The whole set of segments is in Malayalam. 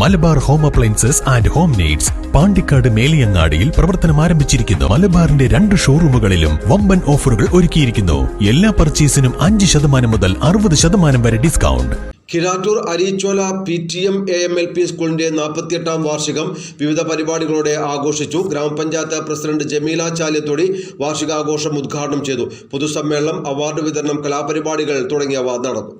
Malabar home appliances and home needs Pandikkad മേലിയങ്ങാടിയിൽ പ്രവർത്തനം ആരംഭിച്ചിരിക്കുന്നു. മലബാറിന്റെ രണ്ട് ഷോറൂമുകളിലും വമ്പൻ ഓഫറുകൾ ഒരുക്കിയിരിക്കുന്നു. എല്ലാ പർച്ചേസിനും അഞ്ച് ശതമാനം മുതൽ അറുപത് ശതമാനം വരെ discount. Kizhattur Areechola P T M A M L P സ്കൂളിന്റെ നാൽപ്പത്തിയെട്ടാം വാർഷികം വിവിധ പരിപാടികളോടെ ആഘോഷിച്ചു. ഗ്രാമപഞ്ചായത്ത് പ്രസിഡന്റ് ജമീല ചാലിയത്തൊടി വാർഷികാഘോഷം ഉദ്ഘാടനം ചെയ്തു. പൊതുസമ്മേളനം അവാർഡ് വിതരണം കലാപരിപാടികൾ തുടങ്ങിയവ നടന്നു.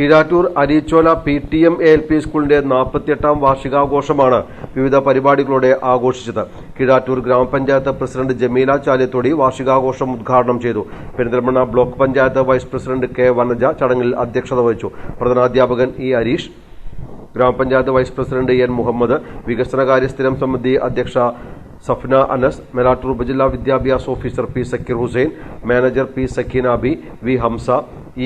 Keezhattur Areechola P T M A L P സ്കൂളിന്റെ നാൽപ്പത്തിയെട്ടാം വാർഷികാഘോഷമാണ് വിവിധ പരിപാടികളോടെ ആഘോഷിച്ചത്. കീഴാറ്റൂർ ഗ്രാമപഞ്ചായത്ത് പ്രസിഡന്റ് ജമീല ചാലിയത്തൊടി വാർഷികാഘോഷം ഉദ്ഘാടനം ചെയ്തു. Perinthalmanna block panchayat vice president K Vanaja ചടങ്ങിൽ അധ്യക്ഷത വഹിച്ചു. പ്രധാനാധ്യാപകൻ ഇ ഹരീഷ് ഗ്രാമപഞ്ചായത്ത് വൈസ് പ്രസിഡന്റ് എൻ മുഹമ്മദ് വികസനകാര്യ സ്ഥിരം സമിതി അധ്യക്ഷ സഫ്ന അനസ് മെലാട്ടൂർ ഉപജില്ലാ വിദ്യാഭ്യാസ officer P Sakeer Hussain manager P Sakeenabi V Hamsa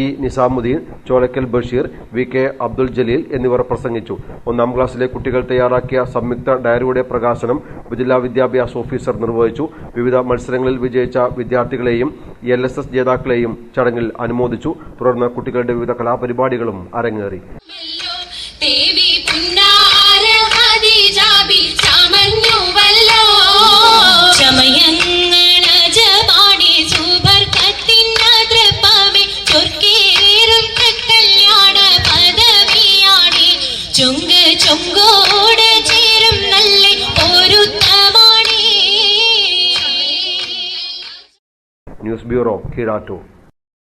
E Nizamuddin Cholakkal Basheer V K Abdul Jaleel എന്നിവർ പ്രസംഗിച്ചു. ഒന്നാം ക്ലാസ്സിലെ കുട്ടികൾ തയ്യാറാക്കിയ സംയുക്ത ഡയറിയുടെ പ്രകാശനം ജില്ലാ വിദ്യാഭ്യാസ ഓഫീസർ നിർവഹിച്ചു. വിവിധ മത്സരങ്ങളിൽ വിജയിച്ച വിദ്യാർത്ഥികളെയും എൽ എസ് എസ് ജേതാക്കളെയും ചടങ്ങിൽ അനുമോദിച്ചു. തുടർന്ന് കുട്ടികളുടെ വിവിധ കലാപരിപാടികളും അരങ്ങേറി. ചുങ്കോട് ചേരും നല്ല പൊരുത്തമാണി. News bureau Keezhattoor